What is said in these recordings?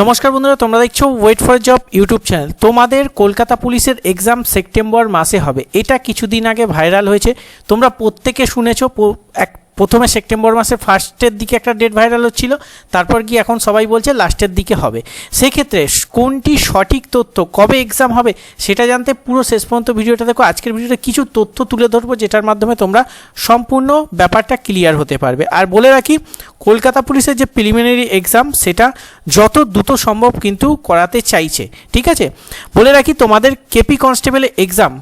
নমস্কার বন্ধুরা, তোমরা দেখছ wait for job YouTube channel তোমাদের কলকাতা পুলিশের এক্সাম সেপ্টেম্বর মাসে হবে। এটা কিছুদিন আগে ভাইরাল হয়েছে। তোমরা প্রত্যেকে শুনেছো এক প্রথমে সেপ্টেম্বর মাসে ফার্স্টের দিকে একটা ডেট ভাইরাল হচ্ছিল, তারপর গিয়ে এখন সবাই বলছে লাস্টের দিকে হবে। সেক্ষেত্রে কোনটি সঠিক তথ্য, কবে এক্সাম হবে, সেটা জানতে পুরো শেষ পর্যন্ত ভিডিওটা দেখো। আজকের ভিডিওতে কিছু তথ্য তুলে ধরবো, যেটার মাধ্যমে তোমরা সম্পূর্ণ ব্যাপারটা ক্লিয়ার হতে পারবে। আর বলে রাখি, কলকাতা পুলিশের যে প্রিলিমিনারি এক্সাম সেটা যত দ্রুত সম্ভব কিন্তু করাতে চাইছে। ঠিক আছে? বলে রাখি, তোমাদের কেপি কনস্টেবলের এক্সাম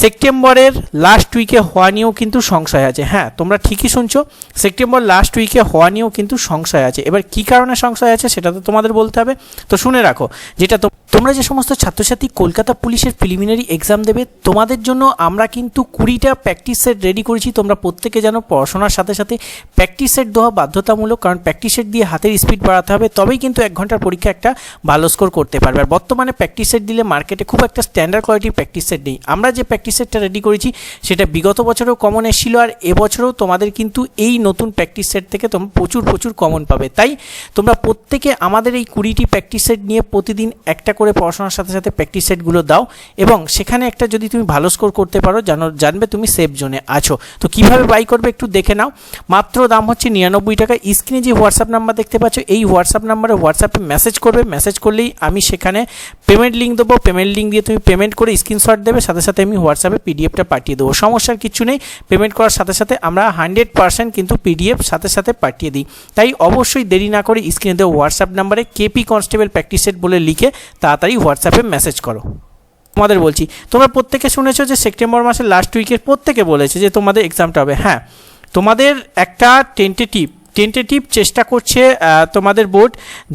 সেপ্টেম্বরের লাস্ট উইকে হওয়া নিয়েও কিন্তু সংশয় আছে। হ্যাঁ তোমরা ঠিকই শুনছো সেপ্টেম্বর লাস্ট উইকে হওয়া নিয়েও কিন্তু সংশয় আছে। এবার কি কারণে সংশয় আছে সেটা তো তোমাদের বলতে হবে। তো শুনে রাখো, যেটা তো তোমরা যে সমস্ত ছাত্রছাত্রী কলকাতা পুলিশের প্রিলিমিনারি এক্সাম দেবে, তোমাদের জন্য আমরা কিন্তু কুড়িটা প্র্যাকটিস সেট রেডি করেছি। তোমরা প্রত্যেকে জানো পড়াশোনার সাথে সাথে প্র্যাকটিস সেট দেওয়া বাধ্যতামূলক, কারণ প্র্যাকটিস সেট দিয়ে হাতের স্পিড বাড়াতে হবে, তবেই কিন্তু এক ঘণ্টার পরীক্ষা একটা ভালো স্কোর করতে পারবে। আর বর্তমানে প্র্যাকটিস সেট দিলে মার্কেটে খুব একটা স্ট্যান্ডার্ড কোয়ালিটির প্র্যাকটিস সেট নেই। আমরা যে প্র্যাকটিস সেটটা রেডি করেছি, সেটা বিগত বছরেও কমন এসেছিল, আর এবছরেও তোমাদের কিন্তু এই নতুন প্র্যাকটিস সেট থেকে তোমরা প্রচুর প্রচুর কমন পাবে। তাই তোমরা প্রত্যেকে আমাদের এই কুড়িটি প্র্যাকটিস সেট নিয়ে প্রতিদিন একটা পড়াশোনার সাথে সাথে প্র্যাকটিস সেটগুলো দাও এবং সেখানে একটা যদি তুমি ভালো স্কোর করতে পারো জানো জানবে তুমি সেফ জোনে আছো। তো কীভাবে বাই করবে একটু দেখে নাও। মাত্র দাম হচ্ছে নিরানব্বই টাকা। স্ক্রিনে যে হোয়াটসঅ্যাপ নাম্বার দেখতে পাচ্ছ, এই হোয়াটসঅ্যাপ নাম্বারে হোয়াটসঅ্যাপে মেসেজ করবে। মেসেজ করলেই আমি সেখানে পেমেন্ট লিঙ্ক দেবো। পেমেন্ট লিঙ্ক দিয়ে তুমি পেমেন্ট করে স্ক্রিনশট দেবে। সাথে সাথে আমি হোয়াটসঅ্যাপে পিডিএফটা পাঠিয়ে দেবো। সমস্যার কিছু নেই। পেমেন্ট করার সাথে সাথে আমরা হান্ড্রেড পার্সেন্ট কিন্তু পিডিএফ সাথে সাথে পাঠিয়ে দিই। তাই অবশ্যই দেরি না করে স্ক্রিনে দেওয়া হোয়াটসঅ্যাপ নাম্বারে কেপি কনস্টেবল প্র্যাকটিস সেট বলে লিখে তাড়াতাড়ি হোয়াটসঅ্যাপে মেসেজ করো। তোমাদের বলছি, তোমরা প্রত্যেকে শুনেছো যে সেপ্টেম্বর মাসের লাস্ট উইকের প্রত্যেকে বলেছে যে তোমাদের এক্সামটা হবে। হ্যাঁ তোমাদের একটা টেন্টেটিভ টেন্টেটিভ চেষ্টা করছে তোমাদের বোর্ড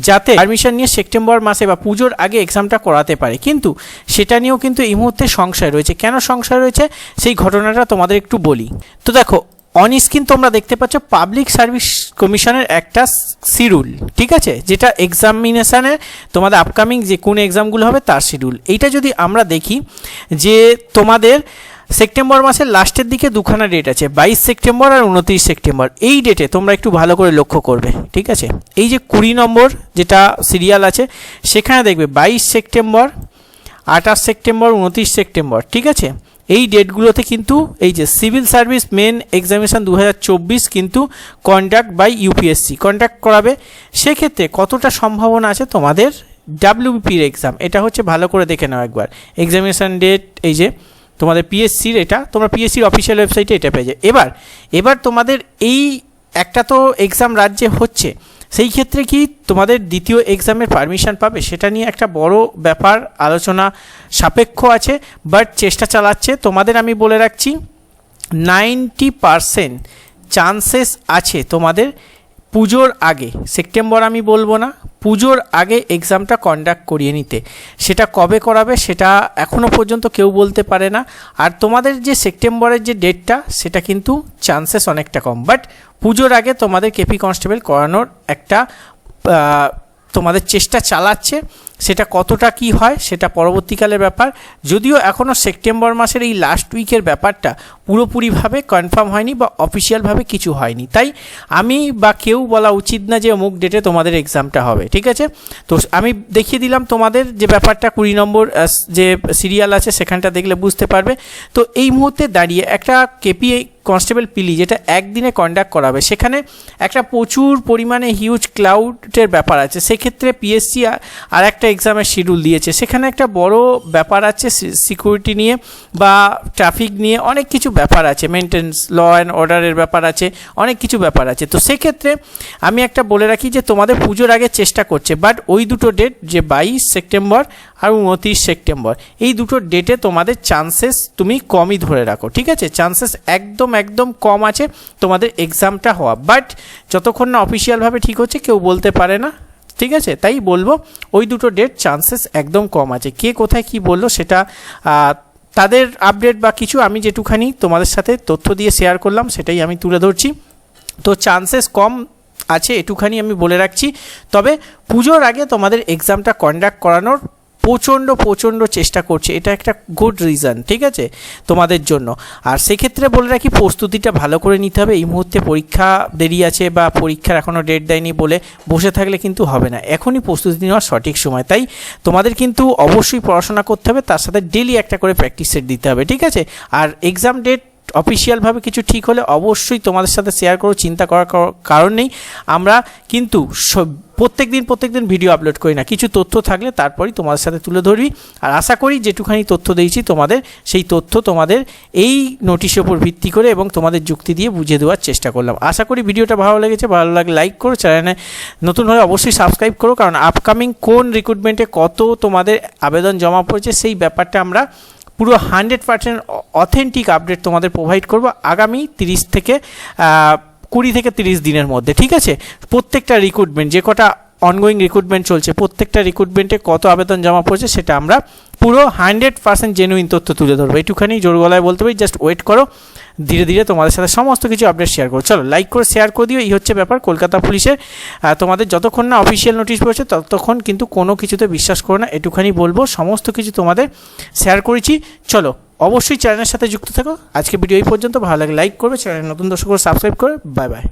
যাতে পারমিশন নিয়ে সেপ্টেম্বর মাসে বা পুজোর আগে এক্সামটা করাতে পারে। কিন্তু সেটা নিয়েও কিন্তু এই মুহূর্তে সংশয় রয়েছে। কেন সংশয় রয়েছে? সেই ঘটনাটা তোমাদের একটু বলি। তো দেখো অন স্ক্রিন তোমরা দেখতে পাচ্ছ পাবলিক সার্ভিস কমিশনের একটা শিডিউল, ঠিক আছে? যেটা এক্সামিনেশানের তোমাদের আপকামিং যে কোন এক্সামগুলো হবে তার শিডিউল। এইটা যদি আমরা দেখি যে তোমাদের সেপ্টেম্বর মাসের লাস্টের দিকে দুখানা ডেট আছে, বাইশ সেপ্টেম্বর আর উনত্রিশ সেপ্টেম্বর। এই ডেটে তোমরা একটু ভালো করে লক্ষ্য করবে, ঠিক আছে? এই যে কুড়ি নম্বর যেটা সিরিয়াল আছে, সেখানে দেখবে বাইশ সেপ্টেম্বর, আঠাশ সেপ্টেম্বর, উনত্রিশ সেপ্টেম্বর, ঠিক আছে? এই ডেটগুলোতে কিন্তু এই যে সিভিল সার্ভিস মেন এক্সামিনেশন দু কিন্তু কন্ডাক্ট বাই ইউপিএসসি। কন্ডাক্ট করাবে। সেক্ষেত্রে কতটা সম্ভাবনা আছে তোমাদের? ডাব্লিউবিপির এক্সাম। এটা হচ্ছে ভালো করে দেখে নাও একবার। এক্সামিনেশন ডেট, এই যে তোমাদের পিএসসির এটা, তোমরা পিএসসির অফিসিয়াল ওয়েবসাইটে এটা পেয়ে যাবে। এবার এবার তোমাদের এই একটা তো এক্সাম রাজ্যে হচ্ছে। সেই ক্ষেত্রে কি তোমাদের দ্বিতীয় এক্সামের পারমিশন পাবে? সেটা নিয়ে একটা বড় ব্যাপার, আলোচনা সাপেক্ষ আছে বাট চেষ্টা চালাচ্ছে। তোমাদের আমি বলে রাখছি নাইনটি পারসেন্ট চান্সেস আছে তোমাদের পুজোর আগে, সেপ্টেম্বর আমি বলব না, পুজোর আগে এক্সামটা কন্ডাক্ট করিয়ে নিতে। সেটা কবে করাবে সেটা এখনও পর্যন্ত কেউ বলতে পারে না। আর তোমাদের যে সেপ্টেম্বরের যে ডেটটা সেটা কিন্তু চান্সেস অনেকটা কম। বাট পুজোর আগে তোমাদের কেপি কনস্টেবল করানোর একটা তোমাদের চেষ্টা চালাচ্ছে, সেটা কতটা কি হয় সেটা পরবর্তীকালের ব্যাপার। যদিও এখনও সেপ্টেম্বর মাসের এই লাস্ট উইকের ব্যাপারটা পুরোপুরিভাবে কনফার্ম হয়নি বা অফিসিয়ালভাবে কিছু হয়নি। তাই আমি বা কেউ বলা উচিত না যে অমুক ডেটে তোমাদের এক্সামটা হবে, ঠিক আছে? তো আমি দেখিয়ে দিলাম তোমাদের যে ব্যাপারটা, কুড়ি নম্বর যে সিরিয়াল আছে সেখানটা দেখলে বুঝতে পারবে। তো এই মুহূর্তে দাঁড়িয়ে একটা কেপি কনস্টেবল পিলি, যেটা একদিনে কন্ডাক্ট করাবে। সেখানে একটা প্রচুর পরিমাণে হিউজ ক্লাউডের ব্যাপার আছে। সেক্ষেত্রে পিএসসি আর একটা এক্সামের শিডিউল দিয়েছে। সেখানে একটা বড় ব্যাপার আছে সিকিউরিটি নিয়ে বা ট্রাফিক নিয়ে অনেক কিছু ব্যাপার আছে। মেনটেন্স ল অ্যান্ড অর্ডারের ব্যাপার আছে, অনেক কিছু ব্যাপার আছে। তো সেক্ষেত্রে আমি একটা বলে রাখি যে, তোমাদের পুজোর আগে চেষ্টা করছে। বাট ওই দুটো ডেট যে বাইশ সেপ্টেম্বর আর উনত্রিশ সেপ্টেম্বর, এই দুটো ডেটে তোমাদের চান্সেস তুমি কমই ধরে রাখো। ঠিক আছে? চান্সেস একদম একদম কম আছে, তোমাদের এক্সামটা হওয়া। বাট যতক্ষণ না অফিসিয়ালভাবে ঠিক হচ্ছে, কেউ বলতে পারে না। ঠিক আছে? তাই বলব, ওই দুটো ডেট চান্সেস একদম কম আছে। কে কোথায় কি বলল সেটা তাদের আপডেট বা কিছু আমি যেটুখানি তোমাদের সাথে তথ্য দিয়ে শেয়ার করলাম, সেটাই আমি তুলে ধরছি। তো চান্সেস কম আছে, এটুখানি আমি বলে রাখছি। তবে পুজোর আগে তোমাদের এক্সামটা কন্ডাক্ট করানোর প্রচণ্ড প্রচণ্ড চেষ্টা করছে। এটা একটা গুড রিজন ঠিক আছে? তোমাদের জন্য। আর সেক্ষেত্রে বলে রাখি, প্রস্তুতিটা ভালো করে নিতে হবে। এই মুহূর্তে পরীক্ষা দেরি আছে বা পরীক্ষার এখনও ডেট দেয়নি বলে বসে থাকলে কিন্তু হবে না। এখনই প্রস্তুতি নেওয়ার সঠিক সময়। তাই তোমাদের কিন্তু অবশ্যই পড়াশোনা করতে হবে। তার সাথে ডেলি একটা করে প্র্যাকটিস সেট দিতে হবে, ঠিক আছে? আর এক্সাম ডেট অফিসিয়ালভাবে কিছু ঠিক হলে অবশ্যই তোমাদের সাথে শেয়ার করো, চিন্তা করার কারণ নেই। আমরা কিন্তু প্রত্যেক দিন প্রত্যেক দিন ভিডিও আপলোড করি না। কিছু তথ্য থাকলে তারপরেই তোমাদের সাথে তুলে ধরবি আর আশা করি যেটুখানি তথ্য দিয়েছি তোমাদের, সেই তথ্য তোমাদের এই নোটিশের উপর ভিত্তি করে এবং তোমাদের যুক্তি দিয়ে বুঝিয়ে দেওয়ার চেষ্টা করলাম। আশা করি ভিডিওটা ভালো লেগেছে। ভালো লাগলে লাইক করো চ্যানেলে নতুন হলে অবশ্যই সাবস্ক্রাইব করো, কারণ আপকামিং কোন রিক্রুটমেন্টে কত তোমাদের আবেদন জমা পড়েছে, সেই ব্যাপারটা আমরা পুরো হান্ড্রেড পার্সেন্ট অথেন্টিক আপডেট তোমাদের প্রোভাইড করব আগামী তিরিশ থেকে কুড়ি থেকে তিরিশ দিনের মধ্যে, ঠিক আছে? প্রত্যেকটা রিক্রুটমেন্ট যে কটা অনগোয়িং রিক্রুটমেন্ট চলছে, প্রত্যেকটা রিক্রুটমেন্টে কত আবেদন জমা পড়ছে সেটা আমরা পুরো হান্ড্রেড পার্সেন্ট জেনুইন তথ্য তুলে ধরবো। একটুখানি জোর গলায় বলতে পারি জাস্ট ওয়েট করো। ধীরে ধীরে তোমাদের সাথে সমস্ত কিছু আপডেট শেয়ার করো চলো লাইক করে শেয়ার করে দিও, এই হচ্ছে ব্যাপার কলকাতা পুলিশের। তোমাদের যতক্ষণ না অফিসিয়াল নোটিশ পড়েছে ততক্ষণ কিন্তু কোনো কিছুতে বিশ্বাস করো না, এটুখানি বলব, সমস্ত কিছু তোমাদের শেয়ার করেছি। চলো, অবশ্যই চ্যানেলের সাথে যুক্ত থাকো। আজকে ভিডিও এই পর্যন্ত, ভালো লাগে লাইক করবে চ্যানেল নতুন দর্শক সাবস্ক্রাইব করে বাই বাই